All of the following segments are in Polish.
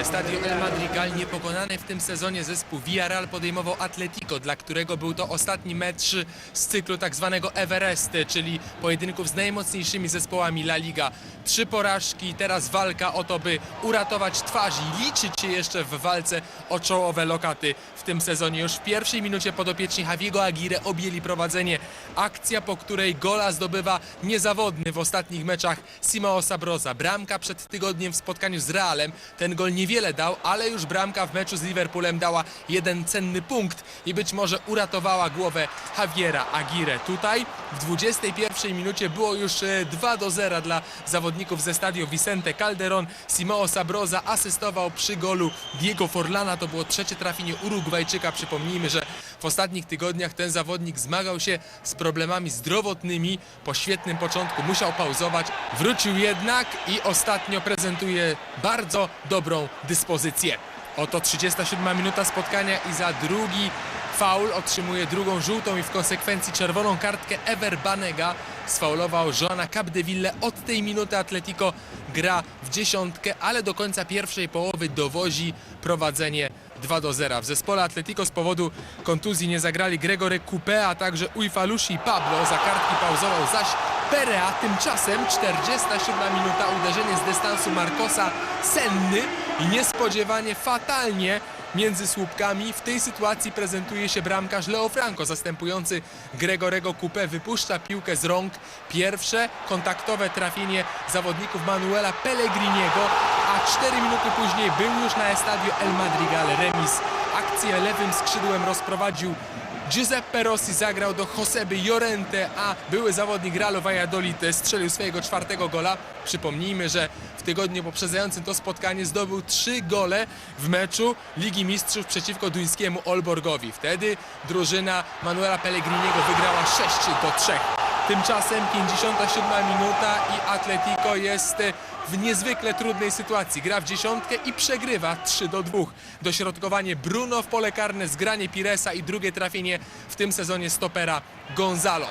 Estadio El Madrigal niepokonany w tym sezonie zespół Villarreal podejmował Atletico, dla którego był to ostatni mecz z cyklu tak zwanego Everest, czyli pojedynków z najmocniejszymi zespołami La Liga. Trzy porażki, teraz walka o to, by uratować twarz i liczyć się jeszcze w walce o czołowe lokaty w tym sezonie. Już w pierwszej minucie podopieczni Javiego Aguirre objęli prowadzenie. Akcja, po której gola zdobywa niezawodny w ostatnich meczach Simao Sabroza. Bramka przed tygodniem w spotkaniu z Realem. Ten gol niewiele dał, ale już bramka w meczu z Liverpoolem dała jeden cenny punkt i być może uratowała głowę Javiera Aguirre. Tutaj w 21 minucie było już e, 2 do 0 dla zawodników ze stadio Vicente Calderon. Simao Sabroza asystował przy golu Diego Forlana. To było trzecie trafienie Urugwajczyka. Przypomnijmy, że w ostatnich tygodniach ten zawodnik zmagał się z problemami zdrowotnymi. Po świetnym początku musiał pauzować. Wrócił jednak i ostatnio prezentuje bardzo dobrą dyspozycję. Oto 37 minuta spotkania i za drugi faul otrzymuje drugą żółtą i w konsekwencji czerwoną kartkę Ever Banega. Sfaulował Joana Capdeville. Od tej minuty Atletico gra w dziesiątkę, ale do końca pierwszej połowy dowozi prowadzenie 2 do 0. W zespole Atletico z powodu kontuzji nie zagrali Gregory Coupe, a także Uifalushi i Pablo. Za kartki pauzował zaś Perea. Tymczasem 47 minuta uderzenie z dystansu Marcosa Senny i niespodziewanie fatalnie między słupkami. W tej sytuacji prezentuje się bramkarz Leo Franco, zastępujący Gregorego Coupe. Wypuszcza piłkę z rąk. Pierwsze kontaktowe trafienie zawodników Manuela Pellegriniego, a 4 minuty później był już na estadio El Madrigal remis. Akcję lewym skrzydłem rozprowadził Giuseppe Rossi zagrał do Joseby Llorente, a były zawodnik Realu Valladolid strzelił swojego czwartego gola. Przypomnijmy, że w tygodniu poprzedzającym to spotkanie zdobył trzy gole w meczu Ligi Mistrzów przeciwko duńskiemu Olborgowi. Wtedy drużyna Manuela Pellegriniego wygrała 6 do 3. Tymczasem 57 minuta i Atletico jest w niezwykle trudnej sytuacji. Gra w dziesiątkę i przegrywa 3 do 2. Dośrodkowanie Bruno w pole karne, zgranie Piresa i drugie trafienie w tym sezonie stopera Gonzalo.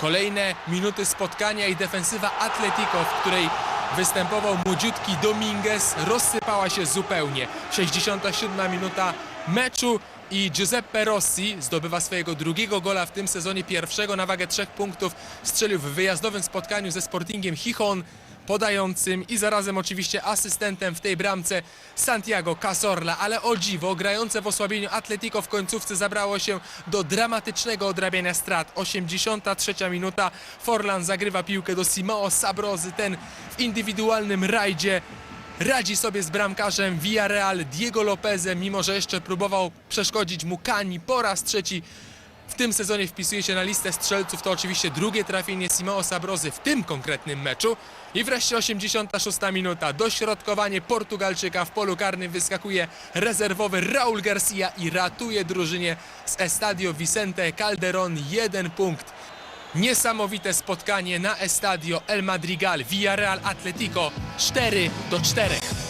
Kolejne minuty spotkania i defensywa Atletico, w której występował młodziutki Dominguez, rozsypała się zupełnie. 67 minuta meczu i Giuseppe Rossi zdobywa swojego drugiego gola w tym sezonie, pierwszego na wagę trzech punktów. Strzelił w wyjazdowym spotkaniu ze Sportingiem Chichon podającym i zarazem oczywiście asystentem w tej bramce Santiago Cazorla, ale o dziwo grające w osłabieniu Atletico w końcówce zabrało się do dramatycznego odrabiania strat. 83 minuta, Forlan zagrywa piłkę do Simao Sabrozy, ten w indywidualnym rajdzie radzi sobie z bramkarzem Villarreal Diego Lopezem, mimo że jeszcze próbował przeszkodzić mu Kani po raz trzeci w tym sezonie wpisuje się na listę strzelców, to oczywiście drugie trafienie Simao Sabrozy w tym konkretnym meczu. I wreszcie 86 minuta, dośrodkowanie Portugalczyka w polu karnym wyskakuje rezerwowy Raul Garcia i ratuje drużynie z Estadio Vicente Calderon jeden punkt. Niesamowite spotkanie na Estadio El Madrigal Villarreal Atletico 4 do 4.